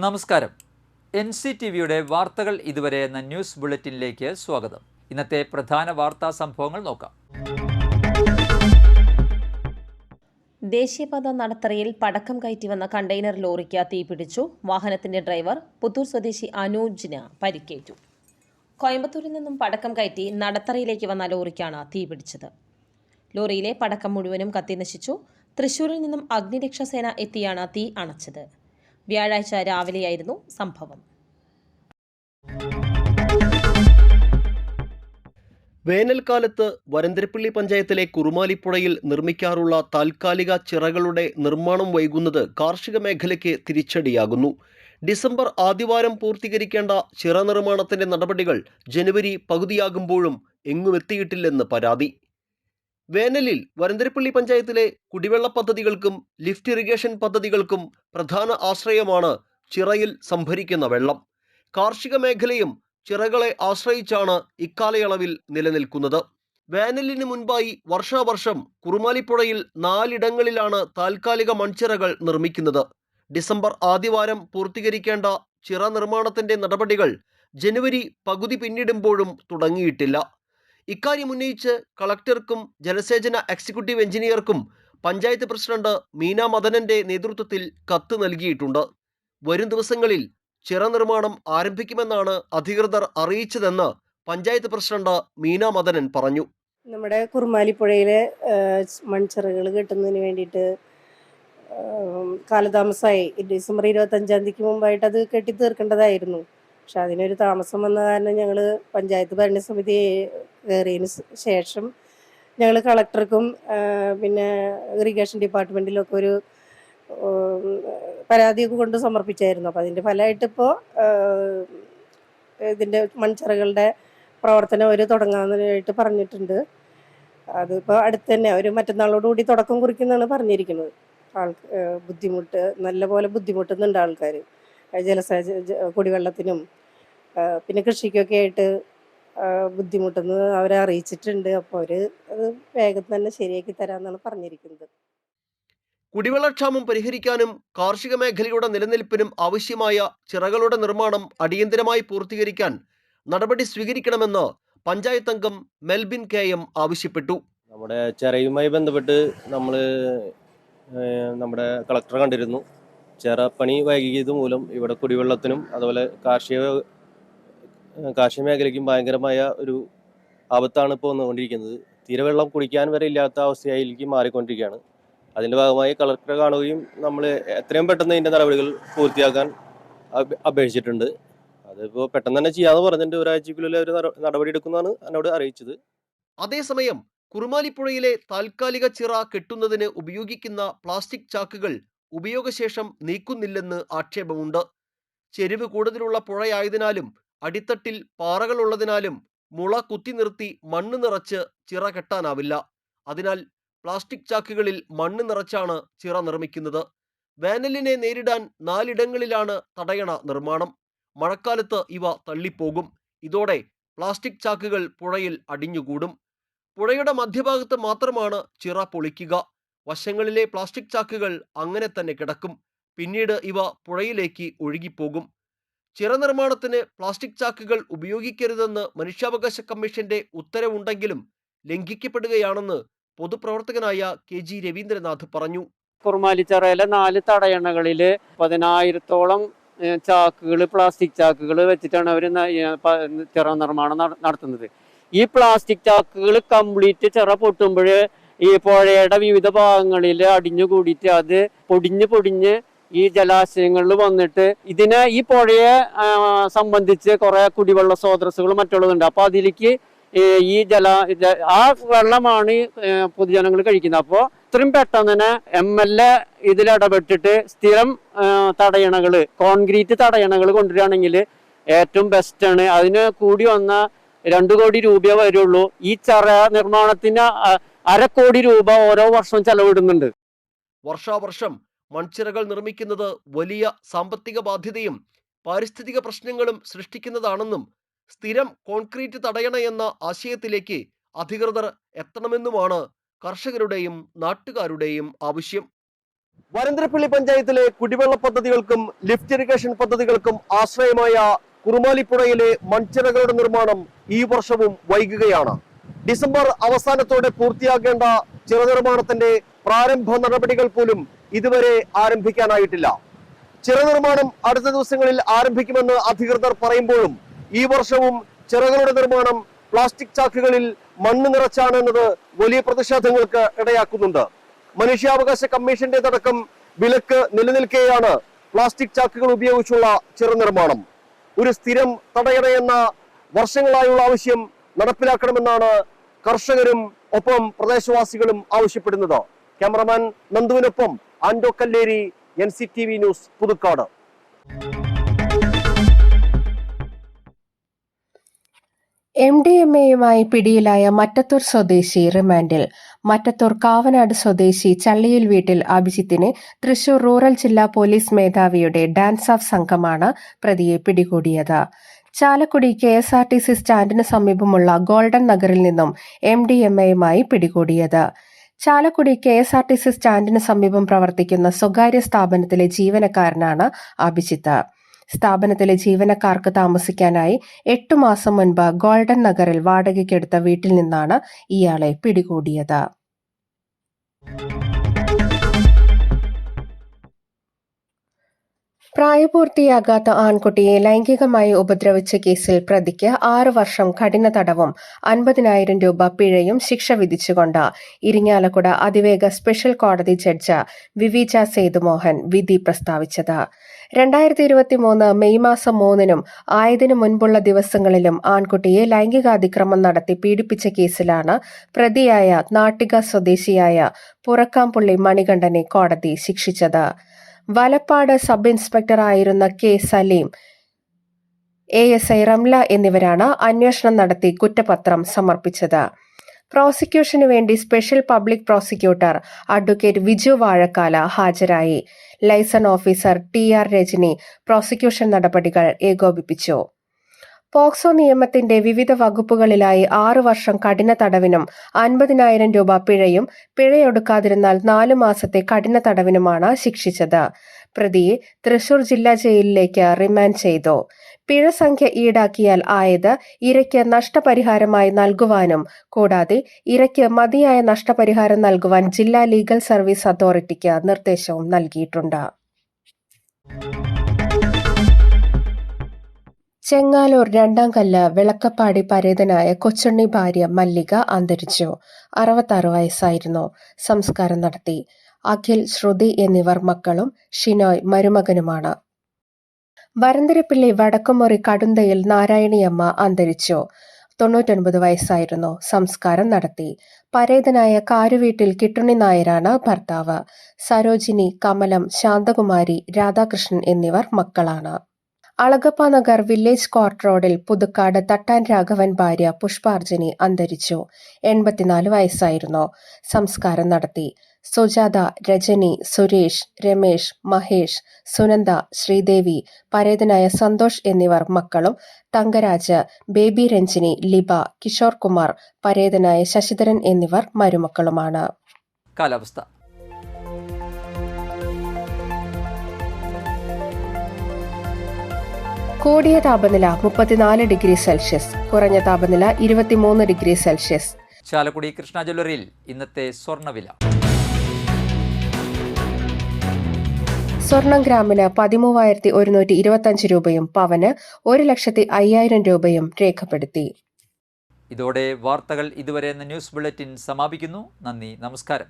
നമസ്കാരം. N C T വിയുടെ വാർത്തകൾ ഇതുവരെ എന്ന ന്യൂസ് ബുള്ളറ്റിനിലേക്ക് സ്വാഗതം. ഇന്നത്തെ പ്രധാന വാർത്താ സംഭവങ്ങൾ നോക്കാം. ദേശീയപാത നടത്തറയിൽ പടക്കം കയറ്റി വന്ന കണ്ടെയ്നർ ലോറിക്ക് തീപിടിച്ചു. വാഹനത്തിന്റെ ഡ്രൈവർ പുത്തൂർ സ്വദേശി അനൂജിന് പരിക്കേറ്റു. കോയമ്പത്തൂരിൽ നിന്നും പടക്കം കയറ്റി നടത്തറയിലേക്ക് വന്ന ലോറിക്കാണ് തീപിടിച്ചത്. ലോറിയിലെ പടക്കം മുഴുവനും കത്തിനശിച്ചു. തൃശൂരിൽ നിന്നും അഗ്നിരക്ഷാസേന എത്തിയാണ് തീ അണച്ചത്. വ്യാഴാഴ്ച രാവിലെയായിരുന്നു സംഭവം. വേനൽക്കാലത്ത് വരന്തരപ്പള്ളി പഞ്ചായത്തിലെ കുറുമാലിപ്പുഴയിൽ നിർമ്മിക്കാറുള്ള താൽക്കാലിക ചിറകളുടെ നിർമ്മാണം വൈകുന്നത് കാർഷിക മേഖലയ്ക്ക് തിരിച്ചടിയാകുന്നു. ഡിസംബർ ആദ്യവാരം പൂർത്തീകരിക്കേണ്ട ചിറ നിർമ്മാണത്തിന്റെ നടപടികൾ ജനുവരി പകുതിയാകുമ്പോഴും എങ്ങുമെത്തിയിട്ടില്ലെന്ന് പരാതി. വേനലിൽ വരന്തരപ്പള്ളി പഞ്ചായത്തിലെ കുടിവെള്ള പദ്ധതികൾക്കും ലിഫ്റ്റ് ഇറിഗേഷൻ പദ്ധതികൾക്കും പ്രധാന ആശ്രയമാണ് ചിറയിൽ സംഭരിക്കുന്ന വെള്ളം. കാർഷിക മേഖലയും ചിറകളെ ആശ്രയിച്ചാണ് ഇക്കാലയളവിൽ നിലനിൽക്കുന്നത്. വേനലിന് മുൻപായി വർഷാവർഷം കുറുമാലിപ്പുഴയിൽ നാലിടങ്ങളിലാണ് താൽക്കാലിക മൺചിറകൾ നിർമ്മിക്കുന്നത്. ഡിസംബർ ആദ്യവാരം പൂർത്തീകരിക്കേണ്ട ചിറ നിർമ്മാണത്തിന്റെ നടപടികൾ ജനുവരി പകുതി പിന്നിടുമ്പോഴും തുടങ്ങിയിട്ടില്ല. ഇക്കാര്യം ഉന്നയിച്ച് കളക്ടർക്കും ജലസേചന എക്സിക്യൂട്ടീവ് എഞ്ചിനീയർക്കും പഞ്ചായത്ത് പ്രസിഡന്റ് മീന മദനന്റെ നേതൃത്വത്തിൽ കത്ത് നൽകിയിട്ടുണ്ട്. വരും ദിവസങ്ങളിൽ ചിറ നിർമ്മാണം ആരംഭിക്കുമെന്നാണ് അധികൃതർ അറിയിച്ചതെന്ന് പഞ്ചായത്ത് പ്രസിഡന്റ് മീന മദനൻ പറഞ്ഞു. നമ്മുടെ കുറുമാലിപ്പുഴയിലെ മൺചിറകൾ കെട്ടുന്നതിന് വേണ്ടിയിട്ട് കാലതാമസമായി. ഡിസംബർ ഇരുപത്തഞ്ചാം തീയതിക്ക് മുമ്പായിട്ട് അത് കെട്ടി തീർക്കേണ്ടതായിരുന്നു പക്ഷെ അതിനൊരു താമസം വന്ന കാരണം ഞങ്ങൾ പഞ്ചായത്ത് ഭരണസമിതി കയറിയതിന് ശേഷം ഞങ്ങൾ കളക്ടർക്കും പിന്നെ ഇറിഗേഷൻ ഡിപ്പാർട്ട്മെന്റിലൊക്കെ ഒരു പരാതിയൊക്കെ കൊണ്ട് സമർപ്പിച്ചായിരുന്നു. അപ്പോൾ അതിന്റെ ഫലമായിട്ട് ഇപ്പോൾ ഇതിന്റെ മൺചിറകളുടെ പ്രവർത്തനം അവർ തുടങ്ങാനായിട്ട് പറഞ്ഞിട്ടുണ്ട്. അതിപ്പോൾ അടുത്ത് തന്നെ ഒരു മറ്റന്നാളോടുകൂടി തുടക്കം കുറിക്കുന്നതാണ് പറഞ്ഞിരിക്കുന്നത്. ആൾ ബുദ്ധിമുട്ട് നല്ലപോലെ ബുദ്ധിമുട്ടുന്നുണ്ട് ആൾക്കാർ ജലസേച കുടിവെള്ളത്തിനും പിന്നെ കൃഷിക്കൊക്കെ ആയിട്ട് ബുദ്ധിമുട്ടെന്ന് അവരെ അറിയിച്ചിട്ടുണ്ട്. അപ്പോൾ അവർ അത് വേഗം തന്നെ ശരിയാക്കി തരാമെന്നാണ് പറഞ്ഞിരിക്കുന്നത്. കുടിവെള്ളക്ഷാമം പരിഹരിക്കാനും കാർഷിക മേഖലയുടെ നിലനിൽപ്പിനും ആവശ്യമായ ചിറകളുടെ നിർമ്മാണം അടിയന്തരമായി പൂർത്തീകരിക്കാൻ നടപടി സ്വീകരിക്കണമെന്ന് പഞ്ചായത്ത് അംഗം മെൽബിൻ കെ എം ആവശ്യപ്പെട്ടു. നമ്മുടെ ചിറയുമായി ബന്ധപ്പെട്ട് നമ്മൾ നമ്മുടെ കളക്ടറെ കണ്ടിരുന്നു. ചിറപ്പണി വൈകിയത് മൂലം ഇവിടെ കുടിവെള്ളത്തിനും അതുപോലെ കാർഷിക കാർഷിക മേഖലയ്ക്കും ഭയങ്കരമായ ഒരു ആപത്താണ് ഇപ്പോൾ വന്നുകൊണ്ടിരിക്കുന്നത്. തീരെ വെള്ളം കുടിക്കാൻ വരെ ഇല്ലാത്ത അവസ്ഥയിലേക്ക് മാറിക്കൊണ്ടിരിക്കുകയാണ്. അതിന്റെ ഭാഗമായി കളക്ടറെ കാണുകയും നമ്മൾ എത്രയും പെട്ടെന്ന് ഇതിന്റെ നടപടികൾ പൂർത്തിയാക്കാൻ അപ് അപേക്ഷിച്ചിട്ടുണ്ട്. അതിപ്പോൾ പെട്ടെന്ന് തന്നെ ചെയ്യാമെന്ന് പറഞ്ഞിട്ട് ഒരാഴ്ചക്കുള്ളിൽ ഒരു നടപടി എടുക്കുന്നതാണ് എന്നോട് അറിയിച്ചത്. അതേസമയം കുറുമാലിപ്പുഴയിലെ താൽക്കാലിക ചിറ കെട്ടുന്നതിന് ഉപയോഗിക്കുന്ന പ്ലാസ്റ്റിക് ചാക്കുകൾ ഉപയോഗശേഷം നീക്കുന്നില്ലെന്ന് ആക്ഷേപമുണ്ട്. ചെരിവ് കൂടുതലുള്ള പുഴയായതിനാലും അടിത്തട്ടിൽ പാറകളുള്ളതിനാലും മുള കുത്തി നിർത്തി മണ്ണ് നിറച്ച് ചിറ കെട്ടാനാവില്ല. അതിനാൽ പ്ലാസ്റ്റിക് ചാക്കുകളിൽ മണ്ണ് നിറച്ചാണ് ചിറ നിർമ്മിക്കുന്നത്. വേനലിനെ നേരിടാൻ നാലിടങ്ങളിലാണ് തടയണ നിർമ്മാണം. മഴക്കാലത്ത് ഇവ തള്ളിപ്പോകും. ഇതോടെ പ്ലാസ്റ്റിക് ചാക്കുകൾ പുഴയിൽ അടിഞ്ഞുകൂടും. പുഴയുടെ മധ്യഭാഗത്ത് മാത്രമാണ് ചിറ പൊളിക്കുക. വശങ്ങളിലെ പ്ലാസ്റ്റിക് ചാക്കുകൾ അങ്ങനെ തന്നെ കിടക്കും. പിന്നീട് ഇവ പുഴയിലേക്ക് ഒഴുകിപ്പോകും. ചിറ നിർമ്മാണത്തിന് പ്ലാസ്റ്റിക് ചാക്കുകൾ ഉപയോഗിക്കരുതെന്ന് മനുഷ്യാവകാശ കമ്മീഷന്റെ ഉത്തരവുണ്ടെങ്കിലും ലംഘിക്കപ്പെടുകയാണെന്ന് പൊതുപ്രവർത്തകനായ കെ ജി രവീന്ദ്രനാഥ് പറഞ്ഞു. കുറുമാലിച്ചറയിലെ നാല് തടയണകളിൽ പതിനായിരത്തോളം ചാക്കുകൾ പ്ലാസ്റ്റിക് ചാക്കുകൾ വെച്ചിട്ടാണ് അവർ ചിറ നിർമ്മാണം നടത്തുന്നത്. ഈ പ്ലാസ്റ്റിക് ചാക്കുകൾ കംപ്ലീറ്റ് ചിറ പൊട്ടുമ്പോൾ ഈ പുഴയുടെ വിവിധ ഭാഗങ്ങളിൽ അടിഞ്ഞു കൂടിയിട്ട് അത് പൊടിഞ്ഞ് പൊടിഞ്ഞ് ഈ ജലാശയങ്ങളിൽ വന്നിട്ട് ഇതിനെ ഈ പുഴയെ സംബന്ധിച്ച് കുറെ കുടിവെള്ള സ്രോതസ്സുകൾ മറ്റുള്ളതുണ്ട്. അപ്പോൾ അതിലേക്ക് ഈ ജല ആ വെള്ളമാണ് പൊതുജനങ്ങൾ കഴിക്കുന്നത്. അപ്പോൾ ഇത്രയും പെട്ടെന്ന് തന്നെ എം എൽ എ ഇതിലിടപെട്ടിട്ട് സ്ഥിരം തടയണകൾ കോൺക്രീറ്റ് തടയണകൾ കൊണ്ടുവരികയാണെങ്കിൽ ഏറ്റവും ബെസ്റ്റ് ആണ്. അതിന് കൂടി വന്ന രണ്ടു കോടി രൂപയെ വരുള്ളൂ. ഈ ചറ നിർമ്മാണത്തിന് അരക്കോടി കോടി രൂപ ഓരോ വർഷവും ചെലവിടുന്നുണ്ട്. വർഷാവർഷം മൺചിറകൾ നിർമ്മിക്കുന്നത് വലിയ സാമ്പത്തിക ബാധ്യതയും പാരിസ്ഥിതിക പ്രശ്നങ്ങളും സൃഷ്ടിക്കുന്നതാണെന്നും സ്ഥിരം കോൺക്രീറ്റ് തടയണ എന്ന ആശയത്തിലേക്ക് അധികൃതർ എത്തണമെന്നുമാണ് കർഷകരുടെയും നാട്ടുകാരുടെയും ആവശ്യം. വരന്തരപ്പള്ളി പഞ്ചായത്തിലെ കുടിവെള്ള പദ്ധതികൾക്കും ലിഫ്റ്റ് ഇറിഗേഷൻ പദ്ധതികൾക്കും ആശ്രയമായ കുറുമാലിപ്പുഴയിലെ മൺചിറകളുടെ നിർമ്മാണം ഈ വർഷവും വൈകുകയാണ്. ഡിസംബർ അവസാനത്തോടെ പൂർത്തിയാക്കേണ്ട ചിറനിർമ്മാണത്തിന്റെ പ്രാരംഭ നടപടികൾ പോലും ഇതുവരെ ആരംഭിക്കാനായിട്ടില്ല. ചിറനിർമ്മാണം അടുത്ത ദിവസങ്ങളിൽ ആരംഭിക്കുമെന്ന് അധികൃതർ പറയുമ്പോഴും ഈ വർഷവും ചിറകളുടെ നിർമ്മാണം പ്ലാസ്റ്റിക് ചാക്കുകളിൽ മണ്ണ് നിറച്ചാണ് എന്നത് വലിയ പ്രതിഷേധങ്ങൾക്ക് ഇടയാക്കുന്നുണ്ട്. മനുഷ്യാവകാശ കമ്മീഷന്റേതടക്കം വിലക്ക് നിലനിൽക്കെയാണ് പ്ലാസ്റ്റിക് ചാക്കുകൾ ഉപയോഗിച്ചുള്ള ചിറനിർമ്മാണം. ഒരു സ്ഥിരം തടയണയെന്ന വർഷങ്ങളായുള്ള ആവശ്യം നടപ്പിലാക്കണമെന്നാണ് കർഷകരും ഒപ്പം പ്രദേശവാസികളും ആവശ്യപ്പെടുന്നത്. Cameraman നന്ദുവിനൊപ്പം Ando Kalleri N C T V news Puthukkad. M D M എയുമായി പിടിയിലായ മറ്റത്തൂർ സ്വദേശി റിമാൻഡിൽ. മറ്റത്തൂർ കാവനാട് സ്വദേശി ചള്ളിയിൽ വീട്ടിൽ അഭിജിത്തിനെ തൃശൂർ റൂറൽ ജില്ലാ പോലീസ് മേധാവിയുടെ ഡാൻസ് ഓഫ് സംഘമാണ് പ്രതിയെ പിടികൂടിയത്. Chalakudy K S R T C സ്റ്റാൻഡിന് സമീപമുള്ള ഗോൾഡൻ നഗറിൽ നിന്നും എം ഡി എം എയുമായി പിടികൂടിയത്. Chalakudy K S R T C സ്റ്റാൻഡിന് സമീപം പ്രവർത്തിക്കുന്ന സ്വകാര്യ സ്ഥാപനത്തിലെ ജീവനക്കാരനാണ് അഭിജിത്ത്. സ്ഥാപനത്തിലെ ജീവനക്കാർക്ക് താമസിക്കാനായി എട്ടു മാസം മുൻപ് ഗോൾഡൻ നഗറിൽ വാടകയ്ക്കെടുത്ത വീട്ടിൽ നിന്നാണ് ഇയാളെ പിടികൂടിയത്. പ്രായപൂർത്തിയാകാത്ത ആൺകുട്ടിയെ ലൈംഗികമായി ഉപദ്രവിച്ച കേസിൽ പ്രതിക്ക് ആറ് വർഷം കഠിന തടവും അൻപതിനായിരം രൂപ പിഴയും ശിക്ഷ വിധിച്ചുകൊണ്ട് ഇരിങ്ങാലക്കുട അതിവേഗ സ്പെഷ്യൽ കോടതി ജഡ്ജ് വിവിച സേതുമോഹൻ വിധി പ്രസ്താവിച്ചത്. രണ്ടായിരത്തി ഇരുപത്തി മൂന്ന് മെയ് മാസം മൂന്നിനും ആയതിനു മുൻപുള്ള ദിവസങ്ങളിലും ആൺകുട്ടിയെ ലൈംഗികാതിക്രമം നടത്തി പീഡിപ്പിച്ച കേസിലാണ് പ്രതിയായ നാട്ടിക സ്വദേശിയായ പുറക്കാംപുള്ളി മണികണ്ഠനെ കോടതി ശിക്ഷിച്ചത്. Valappad sub ഇൻസ്പെക്ടറായിരുന്ന K Saleem A S I Ramla എന്നിവരാണ് അന്വേഷണം നടത്തി കുറ്റപത്രം സമർപ്പിച്ചത്. പ്രോസിക്യൂഷനു വേണ്ടി special public prosecutor advocate Viju Vazhakkala ഹാജരായി. Liaison officer T R Rajani prosecution നടപടികൾ ഏകോപിപ്പിച്ചു. പോക്സോ നിയമത്തിന്റെ വിവിധ വകുപ്പുകളിലായി ആറു വർഷം കഠിന തടവിനും അൻപതിനായിരം രൂപ പിഴയും പിഴയൊടുക്കാതിരുന്നാൽ നാലു മാസത്തെ കഠിന തടവിനുമാണ് ശിക്ഷിച്ചത്. പ്രതിയെ തൃശൂർ ജില്ലാ ജയിലിലേക്ക് റിമാൻഡ് ചെയ്തു. പിഴ സംഖ്യ ഈടാക്കിയാൽ ആയത് ഇരയ്ക്ക് നഷ്ടപരിഹാരമായി നൽകുവാനും കൂടാതെ ഇരയ്ക്ക് മതിയായ നഷ്ടപരിഹാരം നൽകുവാൻ ജില്ലാ ലീഗൽ സർവീസ് അതോറിറ്റിക്ക് നിർദ്ദേശവും നൽകിയിട്ടുണ്ട്. ചെങ്ങാലൂർ രണ്ടാം കല്ല് വിളക്കപ്പാടി പരേതനായ കൊച്ചണ്ണി ഭാര്യ മല്ലിക അന്തരിച്ചു. അറുപത്താറ് വയസ്സായിരുന്നു. സംസ്കാരം നടത്തി. അഖിൽ ശ്രുതി എന്നിവർ മക്കളും ഷിനോയ് മരുമകനുമാണ്. വരന്തരപ്പിള്ളി വടക്കുമുറി കടുന്തയിൽ നാരായണിയമ്മ അന്തരിച്ചു. തൊണ്ണൂറ്റൊൻപത് വയസ്സായിരുന്നു. സംസ്കാരം നടത്തി. പരേതനായ കാരുവീട്ടിൽ കിട്ടുണി നായരാണ് ഭർത്താവ്. സരോജിനി കമലം ശാന്തകുമാരി രാധാകൃഷ്ണൻ എന്നിവർ മക്കളാണ്. അളഗപ്പ നഗർ വില്ലേജ് കോർട്ട് റോഡിൽ പുതുക്കാട് തട്ടാൻ രാഘവൻ ഭാര്യ പുഷ്പാർജനി അന്തരിച്ചു. എൺപത്തിനാല് വയസ്സായിരുന്നു. സംസ്കാരം നടത്തി. സുജാത രജനി സുരേഷ് രമേഷ് മഹേഷ് സുനന്ദ ശ്രീദേവി പരേതനായ സന്തോഷ് എന്നിവർ മക്കളും തങ്കരാജ് ബേബി രഞ്ജിനി ലിബ കിഷോർ കുമാർ പരേതനായ ശശിധരൻ എന്നിവർ മരുമക്കളുമാണ്. കാലാവസ്ഥ. കൂടിയ താപനില മുപ്പത്തിനാല് ഡിഗ്രി സെൽഷ്യസ് കുറഞ്ഞ താപനില ഇരുപത്തിമൂന്ന് ഡിഗ്രി സെൽഷ്യസ്. ചാലക്കുടി കൃഷ്ണ ജ്വല്ലറിയിൽ ഇന്നത്തെ സ്വർണവില സ്വർണം ഗ്രാമിന് പതിമൂവായിരത്തി ഒരുന്നൂറ്റി ഇരുപത്തഞ്ച് രൂപയും പവന് ഒരു ലക്ഷത്തി അയ്യായിരം രൂപയും രേഖപ്പെടുത്തി. ഇതോടെ വാർത്തകൾ ഇതുവരെ എന്ന ന്യൂസ് ബുള്ളറ്റിൻ സമാപിക്കുന്നു. നന്ദി നമസ്കാരം.